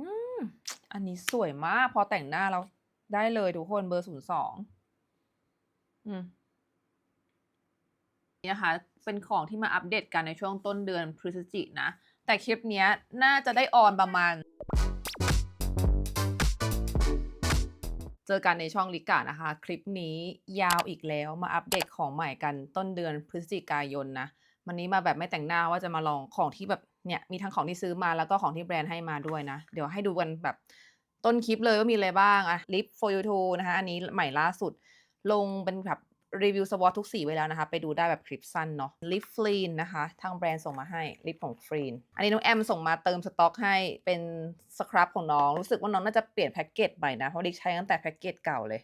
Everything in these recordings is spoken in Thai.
อืมอันนี้สวยมาก พอแต่งหน้าแล้วได้เลยทุกคนเบอร์02อืมนี่นะคะ เป็นของที่มาอัปเดตกันในช่วงต้นเดือนพฤศจิกนะ แต่คลิปนี้น่าจะได้ออนประมาณ เจอกันในช่องลิกานะคะ คลิปนี้ยาวอีกแล้วมาอัปเดตของใหม่กันต้นเดือนพฤศจิกายนนะ วันนี้มาแบบไม่แต่งหน้าว่าจะมาลองของที่แบบ เนี่ยมีทั้งของที่ซื้อมาแล้วก็ของที่แบรนด์ให้มาด้วยนะ เดี๋ยวให้ดูกันแบบต้นคลิปเลยว่ามีอะไรบ้างอะลิป for you to นะคะอันนี้ใหม่ล่าสุด ลงเป็นแบบรีวิวสวอตทุกสีไว้แล้วนะคะ ไปดูได้แบบคลิปสั้นเนาะลิปฟรีนนะคะ ทางแบรนด์ส่งมาให้ลิปของฟรีนอันนี้น้องแอมส่งมาเติมสต็อกให้เป็นสครับของน้อง รู้สึกว่าน้องน่าจะเปลี่ยนแพ็กเกจใหม่นะ เพราะดิใช้ตั้งแต่แพ็กเกจเก่าเลย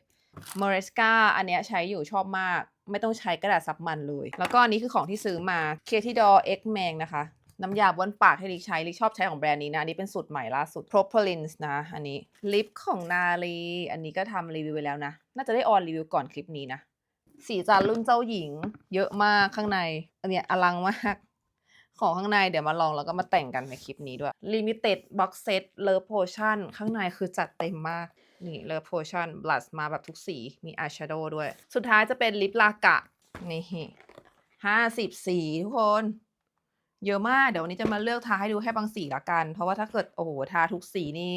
m o r e s c a อันเนี้ยใช้อยู่ชอบมาก ไม่ต้องใช้กระดาษซับมันเลย แล้วก็อันนี้คือของที่ซื้อมา k a t i d o r X m a n นะคะ น้ำยาบ้วนปากให้ลิกใช้ลิกชอบใช้ของแบรนด์นี้นะนนี้เป็นสูตรใหม่ล่าสุด Propylene นะ อันนี้ลิปของนาลีอันนี้ก็ทำรีวิวไปแล้วนะ น่าจะได้ออนรีวิวก่อนคลิปนี้นะ สีจานรุ่นเจ้าหญิง เยอะมากข้างใน อันเนี้ยอลังมาก ของข้างในเดี๋ยวมาลองแล้วก็มาแต่งกันในคลิปนี้ด้วย Limited Box Set Love Potion ข้างในคือจัดเต็มมากนี่ Love Potion Blush มาแบบทุกสี มี Eyeshadow ด้วย สุดท้ายจะเป็นลิปลากะ นี่ห้าสิบสีทุกคน เยอะมาก เดี๋ยววันนี้จะมาเลือกทาให้ดูแค่บางสีละกัน เพราะว่าถ้าเกิดโอ้โหทาทุกสีนี่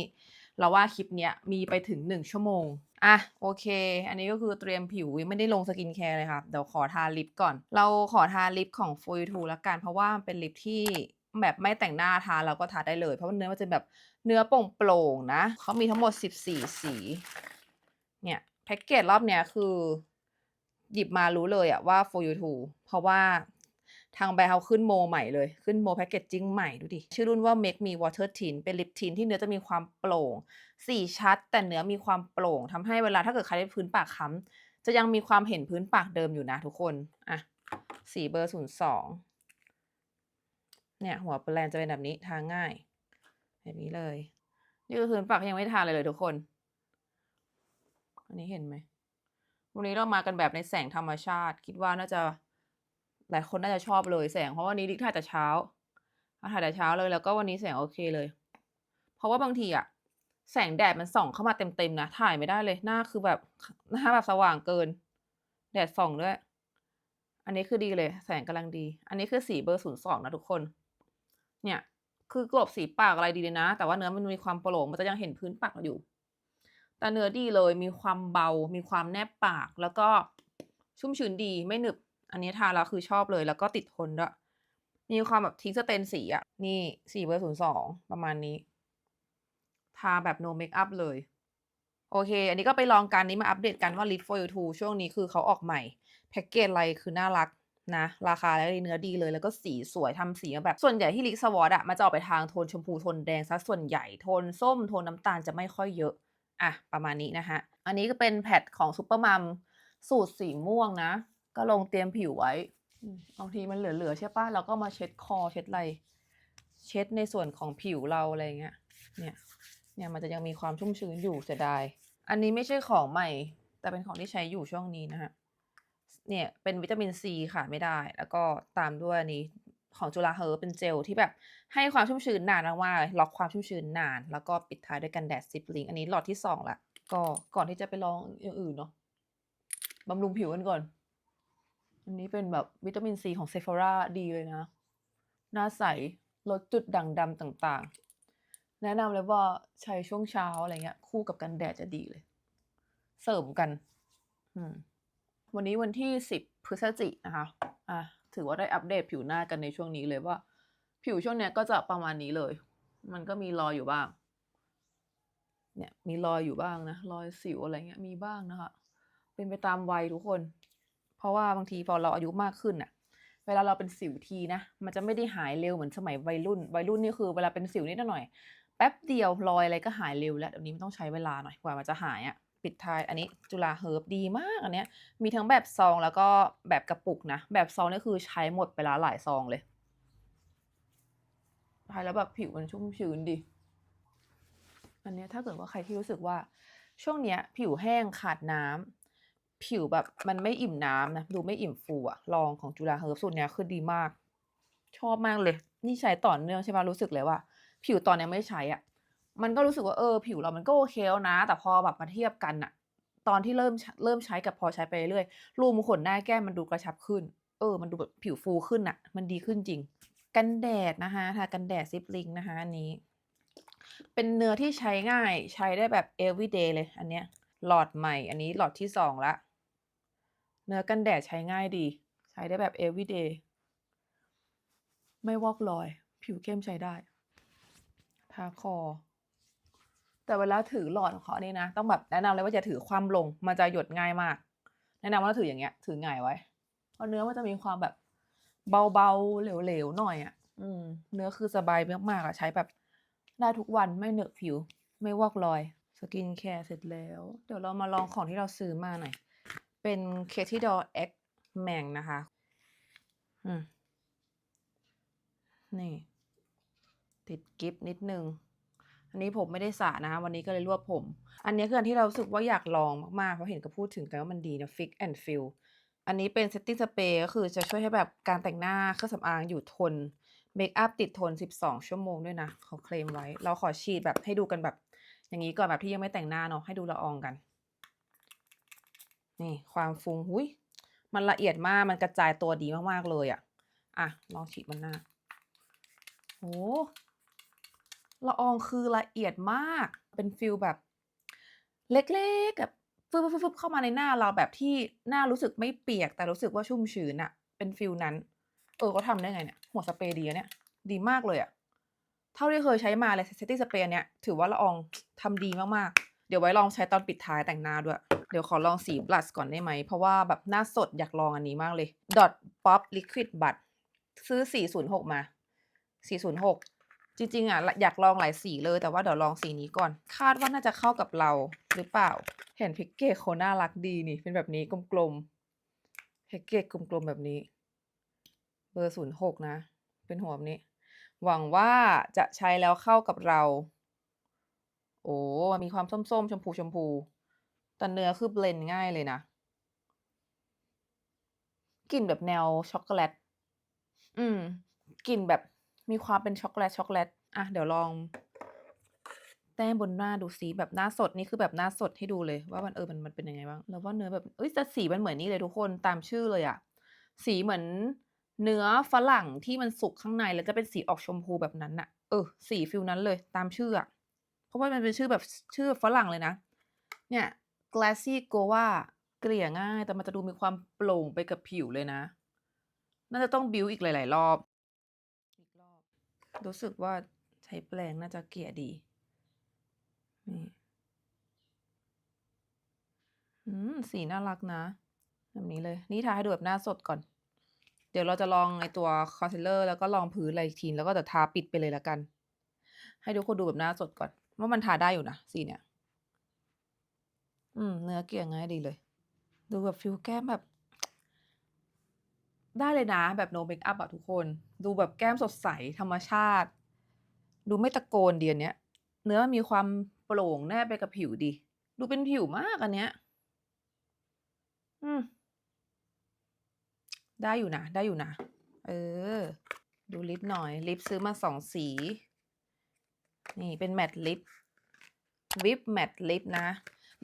เราว่าคลิปเนี้ยมีไปถึง 1 ชั่วโมง อะโอเค อันนี้ก็คือเตรียมผิวไม่ได้ลงสกินแคร์เลยค่ะเดี๋ยวขอทาลิปก่อน เราขอทาลิปของ f o y t o ละกัน เพราะว่ามันเป็นลิปที่แบบไม่แต่งหน้าทาเราก็ทาได้เลย เพราะว่าเนื้อมันจะแบบเนื้อโปร่งๆนะเขามีทั้งหมด 14 สีเนี่ยแพ็กเกจรอบเนี้ยคือ หยิบมารู้เลยอะว่า for you to เพราะว่า ทางแบรนด์เขาขึ้นโมใหม่เลย ขึ้นโมแพ็กเกจจิ้งใหม่ดูดิ ชื่อรุ่นว่า make me water tint เป็นลิปทินที่เนื้อจะมีความโปร่ง สีชัด แต่เนื้อมีความโปร่งทำให้เวลาถ้าเกิดใครได้พื้นปากค้ำจะยังมีความเห็นพื้นปากเดิมอยู่นะทุกคน อะ สีเบอร์ศูนย์สองเนี่ย หัวแปลนจะเป็นแบบนี้ทาง่าย แบบนี้เลยนี่คือพื้นปากยังไม่ทาเลยเลยทุกคน อันนี้เห็นไหมวันนี้เรามากันแบบในแสงธรรมชาติ คิดว่าน่าจะ หลายคนน่าจะชอบเลยแสงเพราะวันนี้ดิกถ่ายแต่เช้าถ่ายแต่เช้าเลยแล้วก็วันนี้แสงโอเคเลย เพราะว่าบางทีอะแสงแดดมันส่องเข้ามาเต็มๆนะถ่ายไม่ได้เลยหน้าคือแบบหน้าแบบสว่างเกิน แดดส่องด้วย อันนี้คือดีเลย แสงกำลังดี อันนี้คือสีเบอร์ศูนย์สองนะทุกคน เนี่ยคือกลบสีปากอะไรดีเลยนะ แต่ว่าเนื้อมันมีความโปร่งมันจะยังเห็นพื้นปากเราอยู่ แต่เนื้อดีเลยมีความเบา มีความแนบปากแล้วก็ชุ่มชื้นดีไม่หนึบ อันนี้ทาแล้วคือชอบเลยแล้วก็ติดทนด้วย มีความแบบทิ้งสเตนสีอะนี่สีเบอร์ศูนย์สองประมาณนี้ ทาแบบ no make up เลย โอเค อันนี้ก็ไปลองกันนี้มาอัปเดตกันว่า Lip for you to ช่วงนี้คือเขาออกใหม่ แพ็กเกจอะไรคือน่ารักนะราคาและเนื้อดีเลยแล้วก็สีสวยทำสีแบบ ส่วนใหญ่ที่ลิกสวอตอะมันจะออกไปทางโทนชมพูโทนแดงซะส่วนใหญ่โทนส้มโทนน้ำตาลจะไม่ค่อยเยอะ อะ ประมาณนี้นะคะอันนี้ก็เป็นแพดของซูเปอร์มัมสูตรสีม่วงนะ ก็ลงเตรียมผิวไว้อืมบางทีมันเหลือๆใช่ปะเราก็มาเช็ดคอเช็ดอะไร เช็ดในส่วนของผิวเราอะไรเงี้ย เนี่ย เนี่ยมันจะยังมีความชุ่มชื้นอยู่เสียดาย อันนี้ไม่ใช่ของใหม่ แต่เป็นของที่ใช้อยู่ช่วงนี้นะฮะ เนี่ยเป็นวิตามินซีค่ะไม่ได้ แล้วก็ตามด้วยอันนี้ของจุฬาเฮอร์เป็นเจลที่แบบให้ความชุ่มชื้นนานมากๆล็อกความชุ่มชื้นนาน แล้วก็ปิดท้ายด้วยกันแดดซิปลิงอันนี้หลอดที่สองละก็ก่อนที่จะไปลองอย่างอื่นเนาะบำรุงผิวกันก่อน อันนี้เป็นแบบวิตามินซีของเซฟ h ราดีเลยนะ หน้าใส ลดจุดด่างดำต่างๆ แนะนำเลยว่าใช้ช่วงเช้าอะไรเงี้ย คู่กับกันแดดจะดีเลย เสริมกันวันนี้วันที่สิบพฤศจิกนะคะอะถือว่าได้อัปเดตผิวหน้ากันในช่วงนี้เลยว่า ผิวช่วงเนี้ยก็จะประมาณนี้เลย มันก็มีรอยอยู่บ้าง เนี่ยมีรอยอยู่บ้างนะ รอยสิวอะไรเงี้ยมีบ้างนะคะ เป็นไปตามวัยทุกคน เพราะว่าบางทีพอเราอายุมากขึ้นน่ะเวลาเราเป็นสิวทีนะ มันจะไม่ได้หายเร็วเหมือนสมัยวัยรุ่น วัยรุ่นนี่คือเวลาเป็นสิวนิดหน่อย แป๊บเดียวรอยอะไรก็หายเร็วแล้วเดี๋ยวนี้มันต้องใช้เวลาหน่อยกว่ามันจะหายอะ่ะปิดท้ายอันนี้จุฬาเฮิร์บดีมากอันเนี้ย มีทั้งแบบซองแล้วก็แบบกระปุกนะ แบบซองนี่คือใช้หมดไปแล้วหลายซองเลยใช้แล้วแบบผิวมันชุ่มชื้นดี อันเนี้ยถ้าเกิดว่าใครที่รู้สึกว่า ช่วงเนี้ย ผิวแห้งขาดน้ำ ผิวแบบมันไม่อิ่มน้ำนะ ดูไม่อิ่มฟูอะลองของจุฬาเฮิร์บสูตรเนี้ยคือดีมาก ชอบมากเลย นี่ใช้ต่อเนื่องใช่ไหมรู้สึกเลยว่า ผิวตอนนี้ไม่ใช้อะมันก็รู้สึกว่าเออ ผิวเรามันก็โอเคแล้วนะ แต่พอแบบมาเทียบกันอะตอนที่เริ่มเริ่มใช้กับพอใช้ไปเรื่อยรูขุมขนหน้าแก้มมันดูกระชับขึ้น เออ มันดูแบบผิวฟูขึ้นน่ะมันดีขึ้นจริง กันแดดนะคะทากันแดด Sibling นะคะอันนี้ เป็นเนื้อที่ใช้ง่ายใช้ได้แบบ everyday เลย อันเนี้ยหลอดใหม่ อันนี้หลอดที่2แล้ว เนื้อกันแดดใช้ง่ายดี ใช้ได้แบบ everyday ไม่วอกรอย ผิวเข้มใช้ได้ ทาคอ แต่เวลาถือหลอดของเขานนี้นะ ต้องแบบแนะนำเลยว่าอย่าถือคว่ำลง มันจะหยดง่ายมาก แนะนำว่าถืออย่างเงี้ย ถือหงายไว้ เพราะเนื้อมันจะมีความแบบเบาๆ เหลวๆ หน่อยอะอืม เนื้อคือสบายมากๆอะใช้แบบได้ทุกวันไม่เหนอะผิว ไม่วอกรอย Skincare เสร็จแล้ว เดี๋ยวเรามาลองของที่เราซื้อมาหน่อย เป็น Katy Doll X Mang นะคะอืมนี่ ติดกิ๊บนิดนึง อันนี้ผมไม่ได้สระนะ วันนี้ก็เลยรวบผม อันนี้คืออันที่เราสึกว่าอยากลองมากๆ เพราะเห็นเขาพูดถึงกันว่ามันดีนะ Fix and Fill อันนี้เป็น Setting Spray ก็คือจะช่วยให้แบบการแต่งหน้าเครื่องสำอางอยู่ทนเมกอัปติดทน 12 ชั่วโมงด้วยนะเขาเคลมไว้ เราขอฉีดแบบให้ดูกันแบบ อย่างงี้ก่อนแบบที่ยังไม่แต่งหน้าเนาะให้ดูละอองกัน นี่ความฟุ้งอุ๊ยมันละเอียดมากมันกระจายตัวดีมากๆเลยอะอะ ลองฉีดบนหน้าโอ้ละอองคือละเอียดมาก เป็นฟีลแบบ เล็กๆแบบฟึบๆๆๆเข้ามาในหน้าเราแบบที่หน้ารู้สึกไม่เปียก แต่รู้สึกว่าชุ่มชื้นน่ะเป็นฟีลนั้น เออเขาทำได้ไงเนี่ย หัวสเปรย์ดีเนี่ย ดีมากเลยอะเท่าที่เคยใช้มาเลย Setting Spray อันเนี้ยถือว่าละอองทำดีมากๆ เดี๋ยวไว้ลองใช้ตอนปิดท้ายแต่งหน้าด้วย เดี๋ยวขอลองสีบลัชก่อนได้ไหม เพราะว่าแบบหน้าสดอยากลองอันนี้มากเลย Dot Pop Liquid Blush ซื้อ 406 มา 406 จริงๆอะอยากลองหลายสีเลยแต่ว่าเดี๋ยวลองสีนี้ก่อน คาดว่าน่าจะเข้ากับเราหรือเปล่า เห็นแพ็กเกจเขาน่ารักดีนี่ เป็นแบบนี้กลมๆแพ็กเกจกลมๆแบบนี้ เบอร์ 06 นะ เป็นหัวแบบนี้ หวังว่าจะใช้แล้วเข้ากับเรา โอ้ มีความส้มๆ ชมพูๆ แต่เนื้อคือเบลนง่ายเลยนะ กลิ่นแบบแนวช็อกโกแลต อืม กลิ่นแบบมีความเป็นช็อกโกแลตๆอกโกแลต อะ เดี๋ยวลอง แต้มบนหน้าดูซิแบบหน้าสดนี่คือแบบหน้าสดให้ดูเลยว่ามันเออมันมันเป็นยังไงบ้างเราว่าเนื้อแบบเฮ้ยแต่สีมันเหมือนนี่เลยทุกคนตามชื่อเลยอะสีเหมือนเนื้อฝรั่งที่มันสุกข้างในแล้วจะเป็นสีออกชมพูแบบนั้นน่ะ เออ สีฟีลนั้นเลย ตามชื่ออะเพราะว่ามันเป็นชื่อแบบชื่อฝรั่งเลยนะ เนี่ย Glassy Guava เกลี่ยง่าย แต่มันจะดูมีความโปร่งไปกับผิวเลยนะ น่าจะต้องบิลด์อีกหลาย ๆ รอบ อีกรอบ รู้สึกว่าใช้แปรงน่าจะเกลี่ยดีนี่อืม สีน่ารักนะ แบบนี้เลย นี่ทาให้ดูแบบหน้าสดก่อน เดี๋ยวเราจะลองไอตัวคอนซีลเลอร์แล้วก็รองพื้นอะไรอีกทีแล้วก็เดี๋ยวทาปิดไปเลยแล้วกัน ให้ทุกคนดูแบบหน้าสดก่อน ว่ามันทาได้อยู่นะ สีเนี้ย อืม เนื้อเกลี่ยง่ายดีเลย ดูแบบฟีลแก้มแบบ ได้เลยนะแบบ no makeup อะทุกคน ดูแบบแก้มสดใสธรรมชาติ ดูไม่ตะโกนเดีอันเนี้ย เนื้อมันมีความโปร่งแนบไปกับผิวดี ดูเป็นผิวมากอันเนี้ย อืม ได้อยู่นะได้อยู่นะ เออ ดูลิปหน่อย ลิปซื้อมา2สี นี่เป็น Matte Lip Whip Matte Lip นะ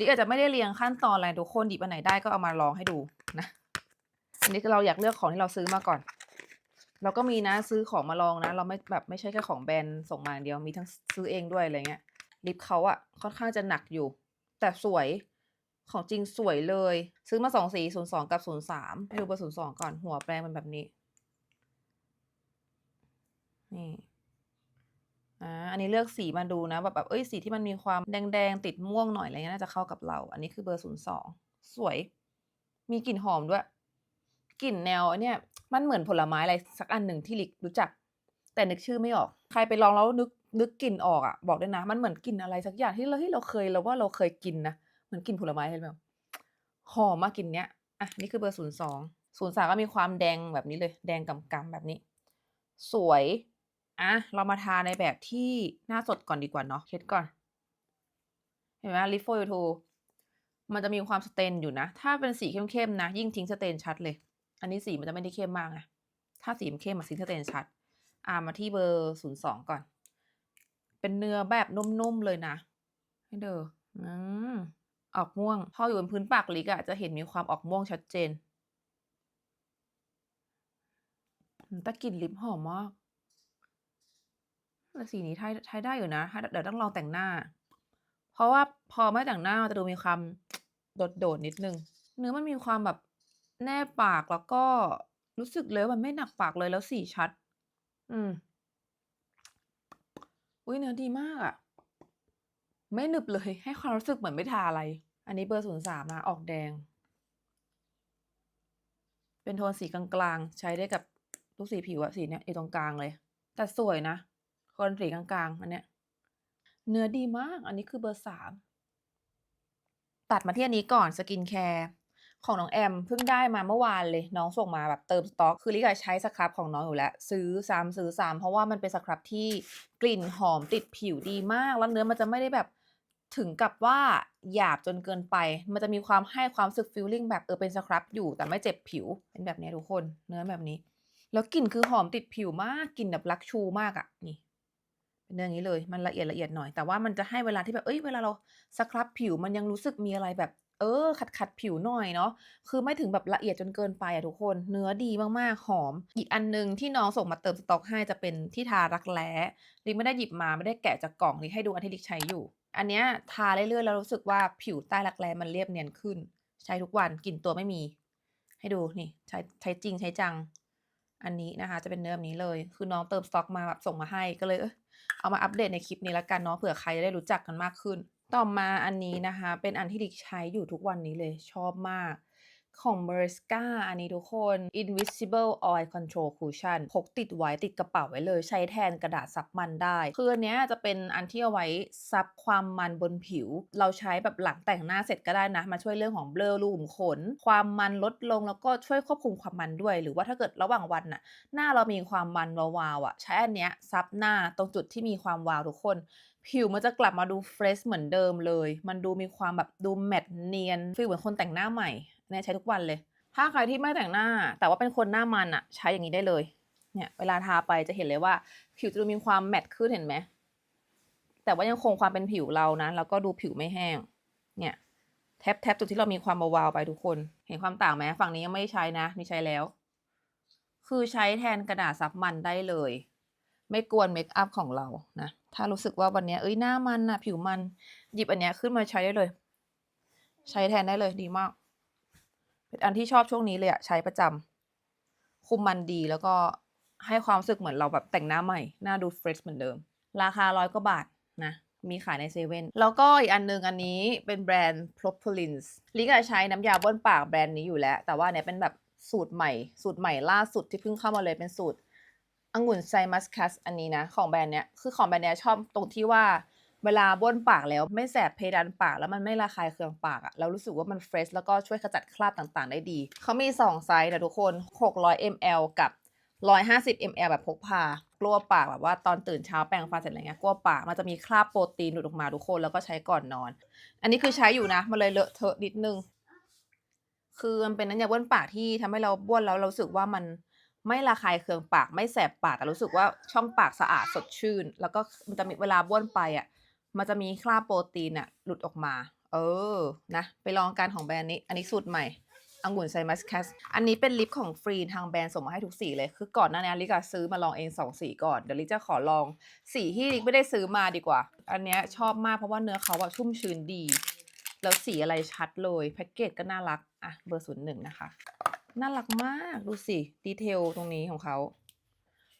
อาจจะไม่ได้เรียงขั้นตอนอะไรทุกคนหยิบอันไหนได้ก็เอามาลองให้ดูนะอันนี้คือเราอยากเลือกของที่เราซื้อมาก่อน เราก็มีนะซื้อของมาลองนะ เราไม่แบบไม่ใช่แค่ของแบรนด์ส่งมาอย่างเดียวมีทั้งซื้อเองด้วยอะไรเงี้ยลิปเขาอะค่อนข้างจะหนักอยู่ แต่สวยของจริงสวยเลย ซื้อมา2สี02กับ03ให้ดูเบอร์02ก่อนหัวแปรงเป็นแบบนี้นี่ อาอันนี้เลือกสีมาดูนะแบบแบบเฮ้ยสีที่มันมีความแดงๆติดม่วงหน่อยอะไรเงี้ยน่าจะเข้ากับเรา อันนี้คือเบอร์02สองสวย มีกลิ่นหอมด้วยกลิ่นแนวเนี่ยมันเหมือนผลไม้อะไรสักอันหนึ่งที่ลิกรู้จัก แต่นึกชื่อไม่ออก ใครไปลองแล้วนึกนึกกลิ่นออกอะบอกด้วยนะ มันเหมือนกลิ่นอะไรสักอย่างที่เราเฮ้ยเราเคยเราว่าเราเคยกินนะเหมือนกลิ่นผลไม้เลยแบบหอมอะกกลิ่นเนี้ยอะนี่คือเบอร์02 03ก็มีความแดงแบบนี้เลย แดงก่ำแบบนี้ สวย อะเรามาทาในแบบที่หน้าสดก่อนดีกว่าเนาะเช็ดก่อน เห็นไหม Lip for You 2มันจะมีความสเตนอยู่นะ ถ้าเป็นสีเข้มๆนะ ยิ่งทิ้งสเตนชัดเลย อันนี้สีมันจะไม่ได้เข้มมากไงถ้าสีมเข้มอะทิ้งสเตนชัด อ่ามาที่เบอร์02ก่อน เป็นเนื้อแบบนุ่มๆเลยนะให้เด้ออืมออกม่วง พออยู่บนพื้นปากลิกอะจะเห็นมีความออกม่วงชัดเจนต่กลิ่นลิปหอมมาก แต่สีนี้ใช้ใช้ได้อยู่นะเดี๋ยวต้องลองแต่งหน้า เพราะว่าพอไม่แต่งหน้าจะดูมีความโดดๆนิดนึง เนื้อมันมีความแบบแนบปากแล้วก็รู้สึกเลยมันไม่หนักปากเลยแล้วสีชัด อืม อุ๊ยเนื้อดีมากอะไม่หนึบเลย ให้ความรู้สึกเหมือนไม่ทาอะไร อันนี้เบอร์03นะออกแดง เป็นโทนสีกลางๆ ใช้ได้กับทุกสีผิวอะสีเนี้ยอยู่ตรงกลางเลย แต่สวยนะ โทนสีกลางๆ อันเนี้ย เนื้อดีมาก อันนี้คือเบอร์3ตัดมาที่อันนี้ก่อน Skincare ของน้องแอมเพิ่งได้มาเมื่อวานเลย น้องส่งมาแบบเติมสต๊อก คือลิกอะใช้สครับของน้องอยู่แล้ว ซื้อซ้ำซื้อซ้ำเพราะว่ามันเป็นสครับที่กลิ่นหอมติดผิวดีมาก แล้วเนื้อมันจะไม่ได้แบบถึงกับว่าหยาบจนเกินไป มันจะมีความให้ความสึกฟีลลิ่งแบบเออเป็นสครับอยู่แต่ไม่เจ็บผิว เป็นแบบนี้ทุกคน เนื้อแบบนี้ แล้วกลิ่นคือหอมติดผิวมาก กลิ่นแบบลักชูมากอะนี่ เป็นเนื้อย่างงี้เลย มันละเอียดๆหน่อย แต่ว่ามันจะให้เวลาที่แบบเฮ้ย เวลาเราสครับผิวมันยังรู้สึกมีอะไรแบบ เออ ขัดๆผิวหน่อยเนาะ คือไม่ถึงแบบละเอียดจนเกินไปอะทุกคน เนื้อดีมากๆ หอม อีกอันหนึ่งที่น้องส่งมาเติมสต๊อกให้จะเป็นที่ทารักแร้ลิกไม่ได้หยิบมาไม่ได้แกะจากกล่องลิกให้ดูอันที่ลิกใช้อยู่ อันเนี้ยทาเรื่อยๆแล้วรู้สึกว่าผิวใต้รักแร้มันเรียบเนียนขึ้น ใช้ทุกวันกลิ่นตัวไม่มี ให้ดูนี่ใช้ใช้จริงใช้จัง อันนี้นะคะ จะเป็นเนื้อแบบนี้เลย คือน้องเติมสต๊อกมาแบบส่งมาให้ก็เลยเออ เอามาอัปเดตในคลิปนี้แล้วกันเนาะเผื่อใครจะได้รู้จักกันมากขึ้น ต่อมาอันนี้นะคะ เป็นอันที่ดิกใช้อยู่ทุกวันนี้เลยชอบมาก ของ Maresca อันนี้ทุกคน Invisible Oil Control Cushion พกติดไว้ติดกระเป๋าไว้เลย ใช้แทนกระดาษซับมันได้ คืออันเนี้ยจะเป็นอันที่เอาไว้ซับความมันบนผิว เราใช้แบบหลังแต่งหน้าเสร็จก็ได้นะ มาช่วยเรื่องของเบลอรูขุมขน ความมันลดลงแล้วก็ช่วยควบคุมความมันด้วย หรือว่าถ้าเกิดระหว่างวันน่ะ หน้าเรามีความมันวาวๆอะใช้อันเนี้ยซับหน้าตรงจุดที่มีความวาวทุกคนผิวมันจะกลับมาดูเฟรชเหมือนเดิมเลย มันดูมีความแบบดูแมตต์เนียนฟีลเหมือนคนแต่งหน้าใหม่ เนี่ยใช้ทุกวันเลย ถ้าใครที่ไม่แต่งหน้า แต่ว่าเป็นคนหน้ามันอะใช้อย่างงี้ได้เลย เนี่ยเวลาทาไปจะเห็นเลยว่า ผิวจะดูมีความแมตต์ขึ้นเห็นไหม แต่ว่ายังคงความเป็นผิวเรานะ แล้วก็ดูผิวไม่แห้ง เนี่ยแท็บๆจุดที่เรามีความวาๆไปทุกคน เห็นความต่างไหมฝั่งนี้ยังไม่ใช้นะนี่ใช้แล้ว คือใช้แทนกระดาษซับมันได้เลย ไม่กวนเมกอัปของเรานะถ้ารู้สึกว่าวันนี้เฮ้ยหน้ามันนะผิวมันหยิบอันเนี้ยขึ้นมาใช้ได้เลย ใช้แทนได้เลยดีมาก เป็นอันที่ชอบช่วงนี้เลยอะใช้ประจำ คุมมันดีแล้วก็ให้ความรู้สึกเหมือนเราแบบแต่งหน้าใหม่ หน้าดูเฟรชเหมือนเดิม ราคา100กว่าบาทนะ มีขายในเซเว่นแล้วก็อีกอันนึงอันนี้เป็นแบรนด์ Propolis ลิกอะใช้น้ำยาบ้วนปากแบรนด์นี้อยู่แล้ว แต่ว่าเนี้ยเป็นแบบสูตรใหม่ สูตรใหม่ล่าสุดที่เพิ่งเข้ามาเลยเป็นสูตรองุ่นไซมัสคัสอันนี้นะ ของแบรนด์เนี้ยคือของแบรนด์เนี้ยชอบตรงที่ว่า เวลาบ้วนปากแล้วไม่แสบเพดานปากแล้วมันไม่ระคายเคืองปากอะเรารู้สึกว่ามันเฟรชแล้วก็ช่วยขจัดคราบต่างๆ ได้ดี เขามี 2 ไซซ์นะทุกคน 600 ml กับ 150 ml แบบพกพากลัวปากแบบว่าตอนตื่นเช้าแปรงฟันเสร็จอะไรเงี้ยกลัวปากมันจะมีคราบโปรตีนหลุดออกมาทุกคนแล้วก็ใช้ก่อนนอน อันนี้คือใช้อยู่นะมันเลยเลอะเทอะนิดนึง คือมันเป็นน้ำยาบ้วนปากที่ทำให้เราบ้วนแล้วเราสึกว่ามันไม่ระคายเคืองปากไม่แสบปากแต่รู้สึกว่าช่องปากสะอาดสดชื่น แล้วก็มันจะมีเวลาบ้วนไปอะ มันจะมีคราบโปรตีนน่ะหลุดออกมา เออ นะ ไปลองกันของแบรนด์นี้ อันนี้สูตรใหม่องุ่นไซมัสแคส อันนี้เป็นลิปของฟรีทางแบรนด์ส่งมาให้ทุกสีเลย คือก่อนหน้าเนี้ยลิกอะซื้อมาลองเอง2สีก่อน เดี๋ยวลิจะขอลองสีที่ลิกไม่ได้ซื้อมาดีกว่า อันเนี้ยชอบมากเพราะว่าเนื้อเขาอะชุ่มชื้นดี แล้วสีอะไรชัดเลย แพ็กเกจก็น่ารักอะเบอร์01นะคะ น่ารักมาก ดูสิ ดีเทลตรงนี้ของเขา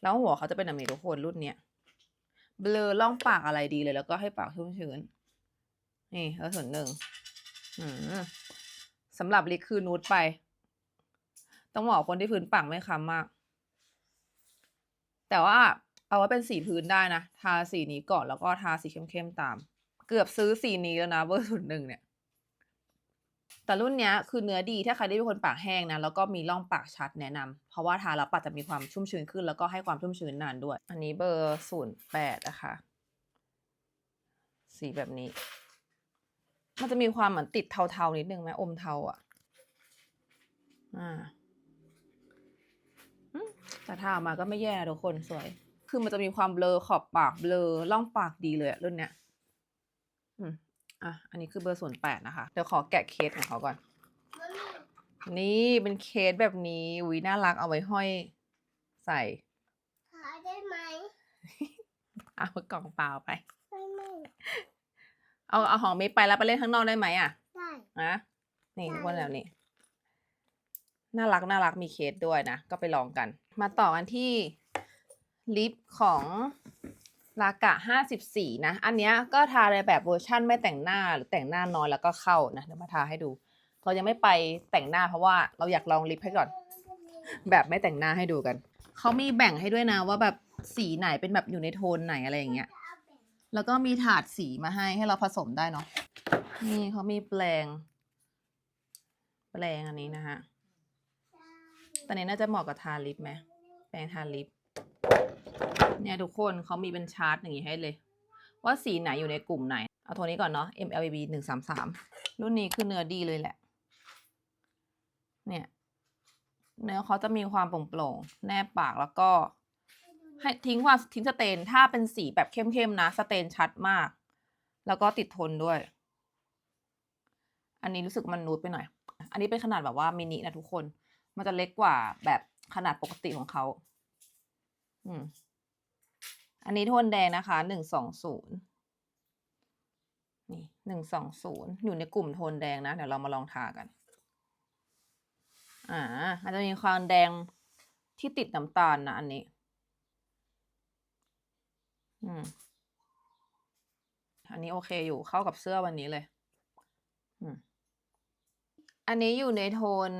แล้วหัวเขาจะเป็นแบบนี้ทุกคนรุ่นเนี้ย เบลอร่องปากอะไรดีเลย แล้วก็ให้ปากชุ่มชื้น นี่เบอร์01อืมสำหรับลิคคือนูดไป ต้องเหมาะกับคนที่พื้นปากไม่ค้ำมาก แต่ว่าเอาไว้เป็นสีพื้นได้นะ ทาสีนี้ก่อนแล้วก็ทาสีเข้มๆตาม เกือบซื้อสีนี้แล้วนะเบอร์ส่วนหนึ่งเนี่ย แต่รุ่นเนี้ยคือเนื้อดีถ้าใครที่เป็นคนปากแห้งนะแล้วก็มีร่องปากชัดแนะนำเพราะว่าทาแล้วปากจะมีความชุ่มชื้นขึ้น แล้วก็ให้ความชุ่มชื้นนานด้วย อันนี้เบอร์08นย์แปดนะคะสีแบบนี้ มันจะมีความเหมือนติดเทาๆนิดนึงไหมอมเทาอะอ่าอืมแต่ทาออกมาก็ไม่แย่ทุกคนสวย คือมันจะมีความเบลอขอบปากเบลอล่องปากดีเลยอะรุ่นเนี้ย อืม อะ อันนี้คือเบอร์ศูนย์แปดนะคะ เดี๋ยวขอแกะเคสของเขาก่อน นี่เป็นเคสแบบนี้วิน่ารักเอาไว้ห้อยใส่ขายได้ไหม เอากล่องเปล่าไป ไม่ไม่เอาเอาของเมย์ไปแล้วไปเล่นข้างนอกได้ไหมอะ ได้นะนี่ได้ทุกคนแบบนี้น่ารักน่ารักมีเคสด้วยนะ ก็ไปลองกัน มาต่อกันที่ลิปของ ลากะ 54 นะ อันเนี้ยก็ทาในแบบเวอร์ชั่นไม่แต่งหน้าหรือแต่งหน้าน้อยแล้วก็เข้านะ เดี๋ยวมาทาให้ดู เรายังไม่ไปแต่งหน้าเพราะว่าเราอยากลองลิปให้ก่อน แบบไม่แต่งหน้าให้ดูกัน เขามีแบ่งให้ด้วยนะว่าแบบสีไหนเป็นแบบอยู่ในโทนไหนอะไรอย่างเงี้ย แล้วก็มีถาดสีมาให้ให้เราผสมได้เนาะ นี่เขามีแปลง แปลงอันนี้นะฮะตอนนี้น่าจะเหมาะกับทาลิปไหมแปรงทาลิป เนี่ยทุกคนเขามีเป็นชาร์ตอย่างนี้ให้เลย ว่าสีไหนอยู่ในกลุ่มไหน เอาตัวนี้ก่อนเนาะ MLB หนึ่งสามสามรุ่นนี้คือเนื้อดีเลยแหละ เนี่ย เนื้อเขาจะมีความโปร่งๆ แนบปากแล้วก็ ให้ทิ้งความทิ้งสเตน ถ้าเป็นสีแบบเข้มๆนะ สเตนชัดมาก แล้วก็ติดทนด้วย อันนี้รู้สึกมันนูดไปหน่อย อันนี้เป็นขนาดแบบว่ามินินะทุกคน มันจะเล็กกว่าแบบขนาดปกติของเขา อืม อันนี้โทนแดงนะคะหนึ่งสองศูนย์นี่หนึ่งสองศูนย์อยู่ในกลุ่มโทนแดงนะ เดี๋ยวเรามาลองทากัน อ่าอาจจะมีความแดงที่ติดน้ำตาลนะอันนี้ อืม อันนี้โอเคอยู่เข้ากับเสื้อวันนี้เลย อืม อันนี้อยู่ในโทน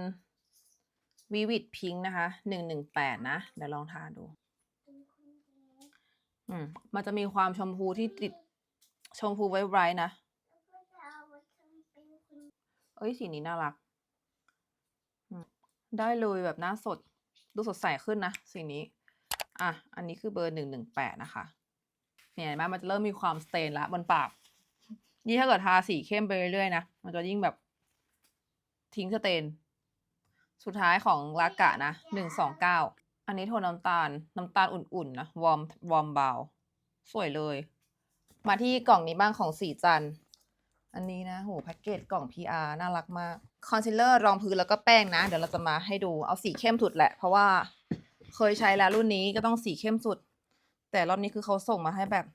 วิวิดพิงค์นะคะหนึ่งหนึ่งแปดนะ เดี๋ยวลองทาดู อืมมันจะมีความชมพูที่ติดชมพูไว้ไบรท์นะเอ้ยสีนี้น่ารัก ได้เลยแบบหน้าสด ดูสดใสขึ้นนะสีนี้ อะ อันนี้คือเบอร์หนึ่งหนึ่งแปดนะคะ เนี่ยเห็นไหมมันจะเริ่มมีความสเตนละบนปากนี่ถ้าเกิดทาสีเข้มไปเรื่อยๆนะ มันจะยิ่งแบบทิ้งสเตน สุดท้ายของลากะนะหนึ่งสองเก้า อันนี้โทนน้ำตาล น้ำตาลอุ่นๆนะ วอร์ม วอร์มเบา สวยเลย มาที่กล่องนี้บ้างของสีจัน อันนี้นะ โห แพ็กเกจกล่อง PR น่ารักมาก คอนซีลเลอร์รองพื้นแล้วก็แป้งนะ เดี๋ยวเราจะมาให้ดู เอาสีเข้มสุดแหละ เพราะว่าเคยใช้แล้วรุ่นนี้ก็ต้องสีเข้มสุด แต่รอบนี้คือเขาส่งมาให้แบบ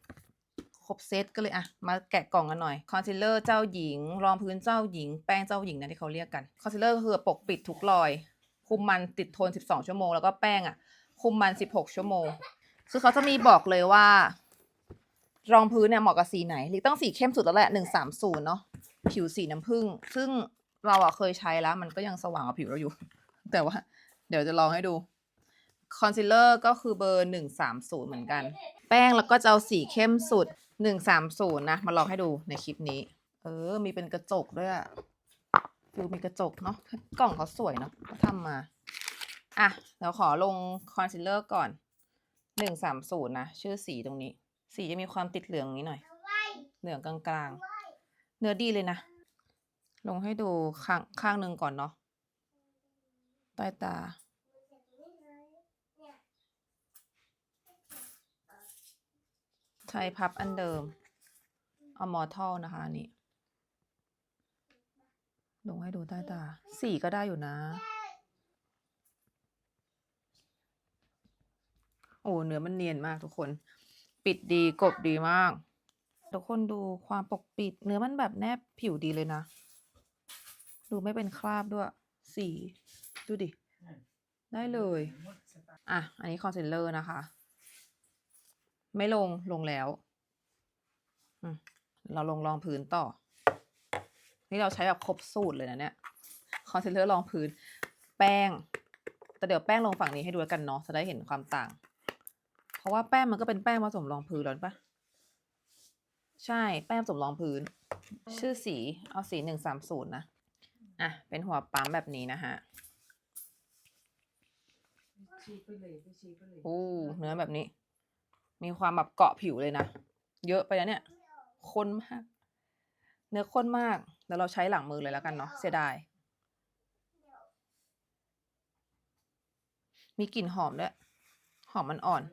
ครบเซตก็เลยอะมาแกะกล่องกันหน่อยคอนซีลเลอร์เจ้าหญิง รองพื้นเจ้าหญิง แป้งเจ้าหญิงนะที่เขาเรียกกัน คอนซีลเลอร์ก็คือปกปิดทุกรอย คุมมันติดทน 12 ชั่วโมง แล้วก็แป้งอะคุมมัน 16 ชั่วโมง คือเขาจะมีบอกเลยว่า รองพื้นเนี่ยเหมาะกับสีไหนลิต้องสีเข้มสุดแล้วแหละ 130 เนาะผิวสีน้ำผึ้งซึ่งเราอะเคยใช้แล้ว มันก็ยังสว่างกว่าผิวเราอยู่ แต่ว่า เดี๋ยวจะลองให้ดูคอนซีลเลอร์ก็คือเบอร์หนึ่งสามศูนย์เหมือนกัน แป้งแล้วก็จะเอาสีเข้มสุดหนึ่งสามศูนย์นะ มาลองให้ดูในคลิปนี้ เออ มีเป็นกระจกด้วยอะ ฟิลมีกระจกเนาะกล่องเขาสวยเนาะเขาทำมา อะเดี๋ยวขอลงคอนซีลเลอร์ก่อนหนึ่งสามศูนย์นะ ชื่อสีตรงนี้ สีจะมีความติดเหลืองนี้หน่อย เหลืองกลางๆ เนื้อดีเลยนะ ลงให้ดูข้างข้างหนึ่งก่อนเนาะใต้ตาใช้พับอันเดิมเอามอทัลนะคะนนี้ ลงให้ดูใต้ตาสีก็ได้อยู่นะ โอ้เนื้อมันเนียนมากทุกคน ปิดดีกบดีมาก ทุกคนดูความปกปิด เนื้อมันแบบแนบผิวดีเลยนะ ดูไม่เป็นคราบด้วยสีดูดิ ได้เลย อะ อันนี้คอนซีลเลอร์นะคะ ไม่ลงลงแล้วเราลงรองพื้นต่อ นี่เราใช้แบบครบสูตรเลยนะเนี่ยคอนซีลเลอร์รองพื้น แป้ง แต่เดี๋ยวแป้งลงฝั่งนี้ให้ดูแล้วกันเนาะจะได้เห็นความต่าง เพราะว่าแป้งมันก็เป็นแป้งผสมรองพื้นแล้วปะใช่แป้งผสมรองพื้น ชื่อสีเอาสีหนึ่งสามศูนย์นะอะเป็นหัวปั๊มแบบนี้นะฮะโอ้เนื้อแบบนี้ มีความแบบเกาะผิวเลยนะ เยอะไปแล้วเนี่ยข้นมาก เนื้อข้นมากเดี๋ยวเราใช้หลังมือเลยแล้วกันเนาะเสียดาย มีกลิ่นหอมด้วย หอมมันอ่อน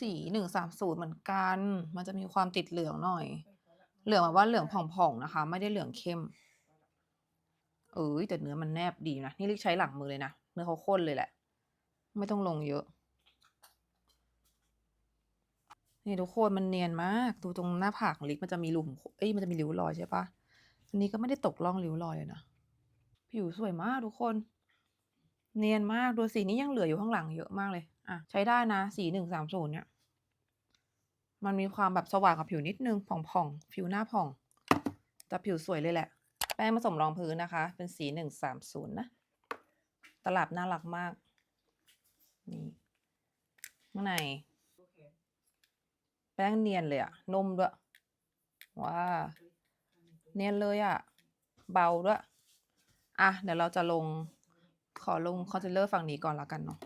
สีหนึ่งสามศูนย์เหมือนกัน มันจะมีความติดเหลืองหน่อย เหลืองแบบว่าเหลืองผ่องๆนะคะ ไม่ได้เหลืองเข้ม เอ้ยแต่เนื้อมันแนบดีนะ นี่ลิกใช้หลังมือเลยนะ เนื้อเขาข้นเลยแหละ ไม่ต้องลงเยอะ นี่ทุกคนมันเนียนมาก ดูตรงหน้าผากของลิกมันจะมีรูขุมเอ้ยมันจะมีริ้วรอยใช่ปะอันนี้ก็ไม่ได้ตกร่องริ้วรอยเลยนะผิวสวยมากทุกคน เนียนมากดูสีนี้ยังเหลืออยู่ข้างหลังเยอะมากเลย อะ ใช้ได้นะสีหนึ่งสามศูนย์เนี่ย มันมีความแบบสว่างกับผิวนิดนึงผ่องๆผิวหน้าผ่องแต่ผิวสวยเลยแหละ แป้งผสมรองพื้นนะคะ เป็นสีหนึ่งสามศูนย์นะตลับน่ารักมาก นี่ข้างใน แป้งเนียนเลยอะนุ่มด้วยว้าเนียนเลยอะเบาด้วยอะเดี๋ยวเราจะลงขอลงคอนซีลเลอร์ฝั่งนี้ก่อนละกันเนาะ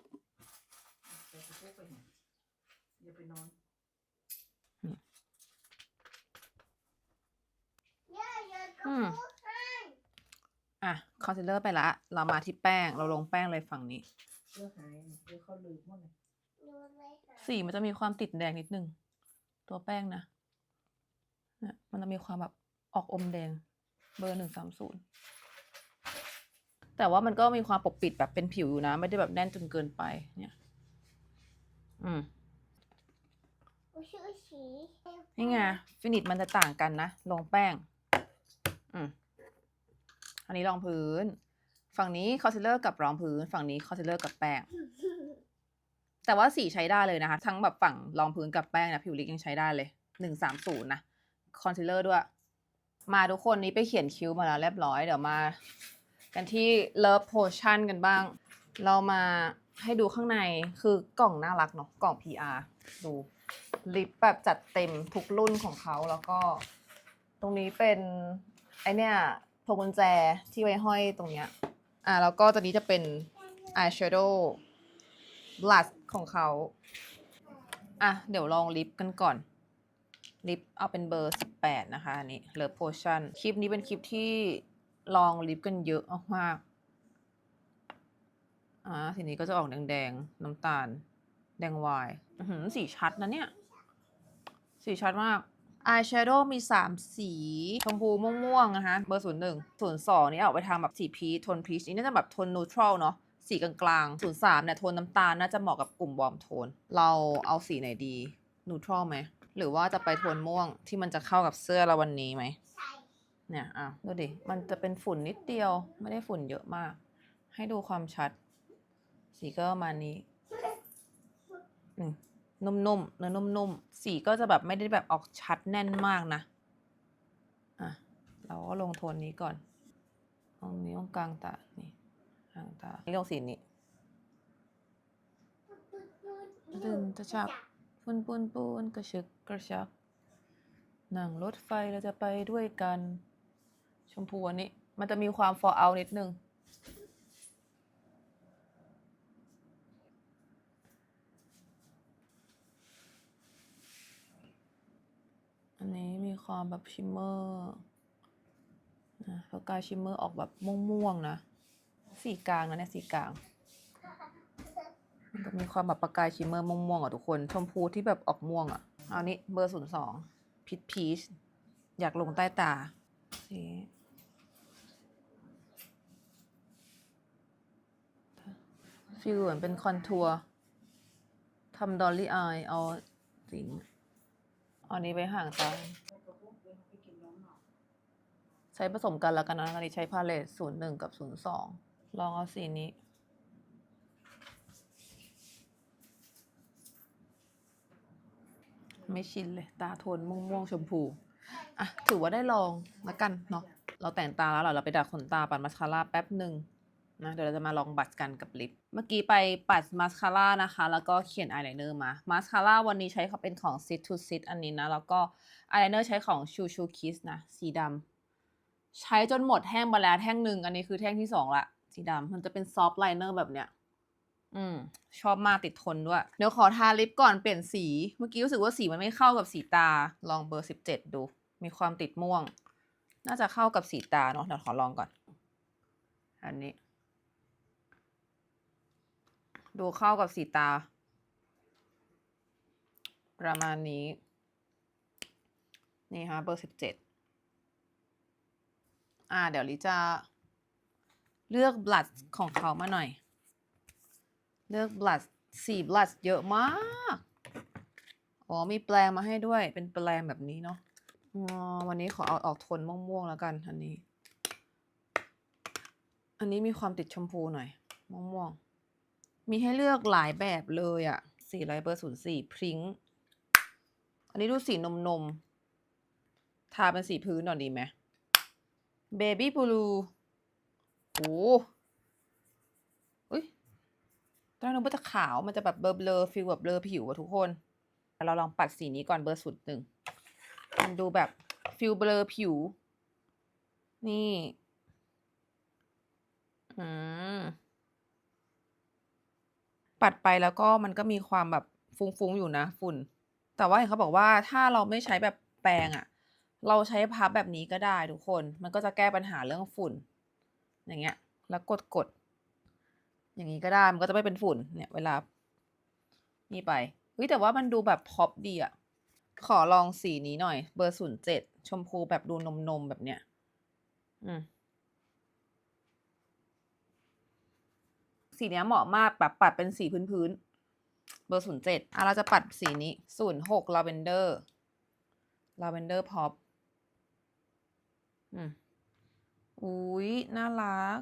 อย่าไปนอนย่าอย่าอืทำมพูดให้อะคอนซีลเลอร์ไปละ เรามาที่แป้งเราลงแป้งเลยฝั่งนี้เพื่อหายเพื่อเข้าลืมหมดเลยหนูไม่หาสีมันจะมีความติดแดงนิดนึง ตัวแป้งนะเนี่ยมันจะมีความแบบออกอมแดงเบอร์หนึ่งสามศูนย์แต่ว่ามันก็มีความปกปิดแบบเป็นผิวอยู่นะ ไม่ได้แบบแน่นจนเกินไป เนี่ย อืมหนูชื่อสีนี่ไงฟินิชมันจะต่างกันนะลงแป้ง อืมอันนี้รองพื้น ฝั่งนี้คอนซีลเลอร์กับรองพื้น ฝั่งนี้คอนซีลเลอร์กับแป้ง แต่ว่าสีใช้ได้เลยนะคะ ทั้งแบบฝั่งรองพื้นกับแป้งนะผิวลิกยังใช้ได้เลยหนึ่งสามศูนย์นะคอนซีลเลอร์ด้วย มาทุกคนนี้ไปเขียนคิ้วมาแล้วเรียบร้อย เดี๋ยวมา กันที่ Love Potion กันบ้าง เรามาให้ดูข้างในคือกล่องน่ารักเนาะกล่อง PR ดูลิปแบบจัดเต็มทุกรุ่นของเขาแล้วก็ ตรงนี้เป็นไอเนี่ยพวงกุญแจที่ไว้ห้อยตรงเนี้ยอ่าแล้วก็ตัวนี้จะเป็น eyeshadow blush ของเขา อะ เดี๋ยวลองลิปกันก่อน ลิปเอาเป็นเบอร์ 18 นะคะ อันนี้ Love Potion คลิปนี้เป็นคลิปที่ลองลิปกันเยอะมากอ่าทีนี้ก็จะออกแดงๆ น้ำตาล แดงวายอื้อหือสีชัดนะเนี่ย สีชัดมากอายแชโดว์มี 3 สี ชมพูม่วงๆนะคะ เบอร์01 02นี่เอาไปทำแบบสีพีชโทนพีชนี่น่าจะแบบโทนนูทรัลเนาะ สีกลางๆ 03เนี่ยโทนน้ำตาลน่าจะเหมาะกับกลุ่มวอร์มโทน เราเอาสีไหนดี นูทรัลไหม หรือว่าจะไปโทนม่วงที่มันจะเข้ากับเสื้อเราวันนี้ไหมใส่เนี่ยอะดูดิ มันจะเป็นฝุ่นนิดเดียว ไม่ได้ฝุ่นเยอะมาก ให้ดูความชัด สีก็ประมาณนี้อืมนุ่มๆเนื้อนุ่มๆ สีก็จะแบบไม่ได้แบบออกชัดแน่นมากนะ อะ เราก็ลงโทนนี้ก่อน ตรงนี้ตรงกลางตานี่ กลางตานี่ลงสีนี้ดึงจะจับปุนปุนปุนกระชึกกระชับนั่งรถไฟเราจะไปด้วยกัน ชมพูอันนี้ มันจะมีความ for out นิดนึง อันนี้มีความแบบชิมเมอร์นะประกายชิมเมอร์ออกแบบม่วงๆนะ สีกลางนะเนี่ยสีกลางมันจะมีความแบบประกายชิมเมอร์ม่วงๆอะทุกคน ชมพูที่แบบออกม่วงอะ เอานี้เบอร์ศูนย์สองพิชพีชอยากลงใต้ตาสีฟิลเหมือนเป็นคอนทัวร์ทำดอลลี่อายเอาสีเอาอันนี้ไปห่างตาใช้ผสมกันแล้วกันนะอันนี้ใช้พาเลตศูนย์หนึ่งกับศูนย์สอง ลองเอาสีนี้ ไม่ชินเลย ตาโทนม่วงๆชมพู อะ ถือว่าได้ลองแล้วกันเนาะเราแต่งตาแล้วเหรอเราไปดัดขนตาปัดมาสคาร่าแป๊บหนึ่งนะเดี๋ยวเราจะมาลองบัดกันกับลิป เมื่อกี้ไปปัดมาสคาร่านะคะ แล้วก็เขียนอายไลเนอร์มา มาสคาร่าวันนี้ใช้เป็นของ Sit to Sit อันนี้นะ แล้วก็อายไลเนอร์ใช้ของ Chu Chu Kiss นะ สีดำใช้จนหมดแท่งไปแล้วแท่งหนึ่งอันนี้คือแท่งที่สองละ สีดำมันจะเป็นซอฟต์ไลเนอร์แบบเนี้ย อืม ชอบมากติดทนด้วย เดี๋ยวขอทาลิปก่อนเปลี่ยนสี เมื่อกี้รู้สึกว่าสีมันไม่เข้ากับสีตา ลองเบอร์สิบเจ็ดดู มีความติดม่วง น่าจะเข้ากับสีตาเนาะเดี๋ยวขอลองก่อน อันนี้ ดูเข้ากับสีตา ประมาณนี้ นี่ฮะเบอร์สิบเจ็ดอ่า เดี๋ยวลิจะ เลือกบลัดของเขามาหน่อย เลือกบลัดสี่บลัดเยอะมาก อ๋อ มีแปลงมาให้ด้วย เป็นแปลงแบบนี้เนาะอ๋อวันนี้ขอเอาออกโทนม่วงๆแล้วกัน อันนี้ อันนี้มีความติดชมพูหน่อย ม่วงๆ มีให้เลือกหลายแบบเลยอะสี่ร้อยเบอร์ศูนย์สี่พริ้ง อันนี้ดูสีนมนม ทาเป็นสีพื้นหน่อยดีไหมเบบี้บลู อ้อุ้ยตอนแรกนึกว่าจะขาวมันจะแบบเบลอเบลอฟิลแบบเบลอผิวอะทุกคนเราลองปัดสีนี้ก่อนเบอร์สุดหนึ่งมันดูแบบฟิลเบลอผิว นี่ อืม ปัดไปแล้วก็มันก็มีความแบบฟุ้งๆอยู่นะ ฝุ่น แต่ว่าเขาบอกว่าถ้าเราไม่ใช้แบบแปรงอะเราใช้พับแบบนี้ก็ได้ทุกคน มันก็จะแก้ปัญหาเรื่องฝุ่น อย่างเงี้ย แล้วกดกดๆอย่างนี้ก็ได้มันก็จะไม่เป็นฝุ่นเนี่ยเวลา นี่ไปเฮ้ยแต่ว่ามันดูแบบพ็อปดีอะขอลองสีนี้หน่อย เบอร์ศูนย์เจ็ดชมพูแบบดูนมนมแบบเนี้ย อืมสีเนี้ยเหมาะมากแบบปัดเป็นสีพื้นๆ เบอร์ศูนย์เจ็ดอะเราจะปัดสีนี้ศูนย์หกลาเวนเดอร์ลาเวนเดอร์พ็อปอืม อุ้ยน่ารัก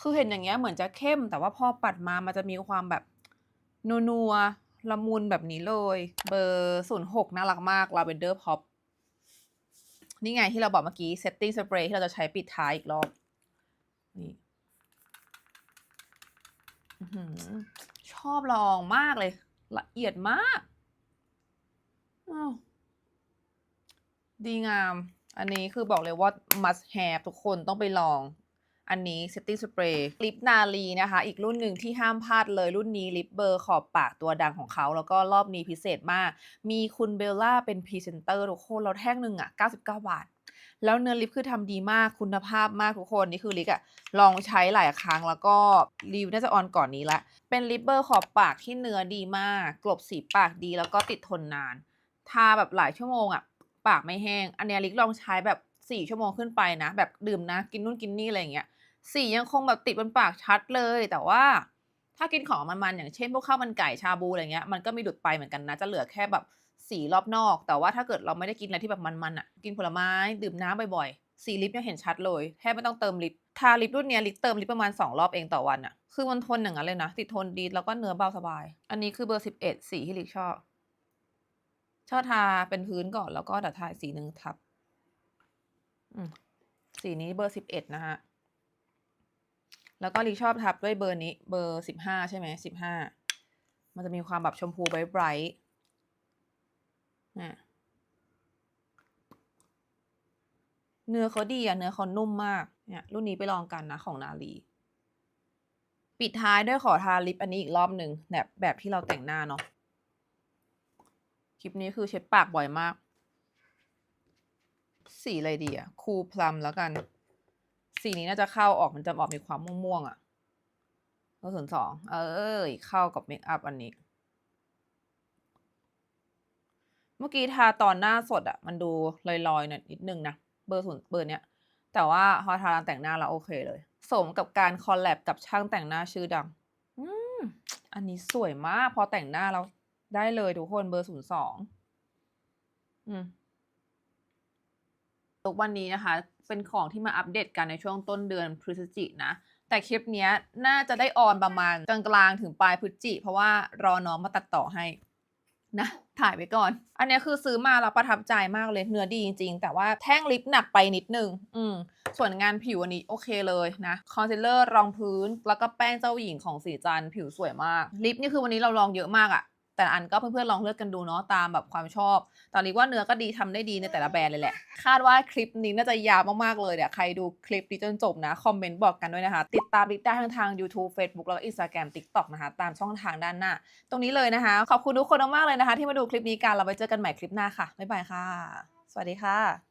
คือเห็นอย่างเงี้ยเหมือนจะเข้ม แต่ว่าพอปัดมามันจะมีความแบบนัวๆละมุนแบบนี้เลย เบอร์ศูนย์หกน่ารักมากลาเวนเดอร์พ็อปนี่ไงที่เราบอกเมื่อกี้ setting spray ที่เราจะใช้ปิดท้ายอีกรอบ นี่ชอบลองมากเลย ละเอียดมาก ดีงาม อันนี้คือบอกเลยว่า must have ทุกคนต้องไปลอง อันนี้ setting spray ลิปนาลีนะคะ อีกรุ่นหนึ่งที่ห้ามพลาดเลยรุ่นนี้ลิปเบอร์ขอบปากตัวดังของเขา แล้วก็รอบนี้พิเศษมาก มีคุณเบลล่าเป็นพรีเซนเตอร์ทุกคนแล้วแท่งหนึ่งอะ 99 บาท แล้วเนื้อลิปคือทำดีมากคุณภาพมากทุกคนนี่คือลิกอะลองใช้หลายครั้งแล้วก็รีวิวน่าจะออนก่อนนี้ละ เป็นลิปเบอร์ขอบปากที่เนื้อดีมาก กลบสีปากดีแล้วก็ติดทนนาน ทาแบบหลายชั่วโมงอะ ปากไม่แห้ง อันเนี้ยลิกลองใช้แบบสี่ชั่วโมงขึ้นไปนะ แบบดื่มนะกินนู่นกินนี่อะไรอย่างเงี้ยสียังคงแบบติดบนปากชัดเลย แต่ว่าถ้ากินของมันๆอย่างเช่นพวกข้าวมันไก่ชาบูอะไรเงี้ยมันก็มีดุดไปเหมือนกันนะ จะเหลือแค่แบบสีรอบนอก แต่ว่าถ้าเกิดเราไม่ได้กินอะไรที่แบบมันๆอะ กินผลไม้ดื่มน้ำบ่อยๆ สีลิปยังเห็นชัดเลยแทบไม่ต้องเติมลิปทาลิปรุ่นเนี้ยลิปเติมลิปประมาณ 2 รอบเองต่อวันอะ คือมันทนอย่างนั้นเลยนะ ติดทนดีแล้วก็เนื้อเบาสบาย อันนี้คือเบอร์ 11 สีที่ลิปชอบ ชอบทาเป็นพื้นก่อนแล้วก็ดัดทาสีหนึ่งทับสีนี้เบอร์11นะฮะ แล้วก็ลิชอบทับด้วยเบอร์นี้เบอร์สิบห้าใช่ไหมสิบห้ามันจะมีความแบบชมพูไบรท์เนี่ยเนื้อเขาดีอะเนื้อเขานุ่มมาก เนี่ย รุ่นนี้ไปลองกันนะของนาลี ปิดท้ายด้วยขอทาลิปอันนี้อีกรอบหนึ่งแบบแบบที่เราแต่งหน้าเนาะ คลิปนี้คือเช็ดปากบ่อยมาก สีอะไรดีอะคูพลัมแล้วกัน สีนี้น่าจะเข้าออกมันจะออกมีความม่วงๆอะ่ะเบอร์ศูนย์สอง เออเข้ากับเมคอัพอันนี้ เมื่อกี้ทาตอนหน้าสดอะ่ะมันดูลอยๆหน่อยนิดนึงนะ เบอร์ศูนย์เบอร์เนี้ย แต่ว่าพอทาแต่งหน้าแล้วโอเคเลย สมกับการคอลแลบกับช่างแต่งหน้าชื่อดัง อืม อันนี้สวยมาก พอแต่งหน้าแล้ว ได้เลยทุกคนเบอร์ศูนย์สองอืมทุกวันนี้นะคะ เป็นของที่มาอัปเดตกันในช่วงต้นเดือนพฤศจิกนะ แต่คลิปนี้น่าจะได้ออนประมาณกลางๆถึงปลายพฤศจิ เพราะว่ารอน้องมาตัดต่อให้นะ ถ่ายไปก่อน อันนี้คือซื้อมาแล้วประทับใจมากเลยเนื้อดีจริงๆ แต่ว่าแท่งลิปหนักไปนิดนึง อืม ส่วนงานผิวอันนี้โอเคเลยนะ คอนซีลเลอร์รองพื้น แล้วก็แป้งเจ้าหญิงของสีจันผิวสวยมาก ลิปนี่คือวันนี้เราลองเยอะมากอะ แต่อันก็เพื่อนๆลองเลือกกันดูเนาะตามแบบความชอบ ตอนนี้ว่าเนื้อก็ดีทำได้ดีในแต่ละแบรนด์เลยแหละ คาดว่าคลิปนี้น่าจะยาวมากๆเลยเดี๋ยวใครดูคลิปนี้จนจบนะ คอมเมนต์บอกกันด้วยนะคะ ติดตามลิปได้ทั้งทาง YouTube Facebook แล้วก็ Instagram TikTok นะคะ ตามช่องทางด้านหน้า ตรงนี้เลยนะคะ ขอบคุณทุกคนมากๆเลยนะคะ ที่มาดูคลิปนี้กันเราไปเจอกันใหม่คลิปหน้าค่ะบ๊ายบายค่ะ สวัสดีค่ะ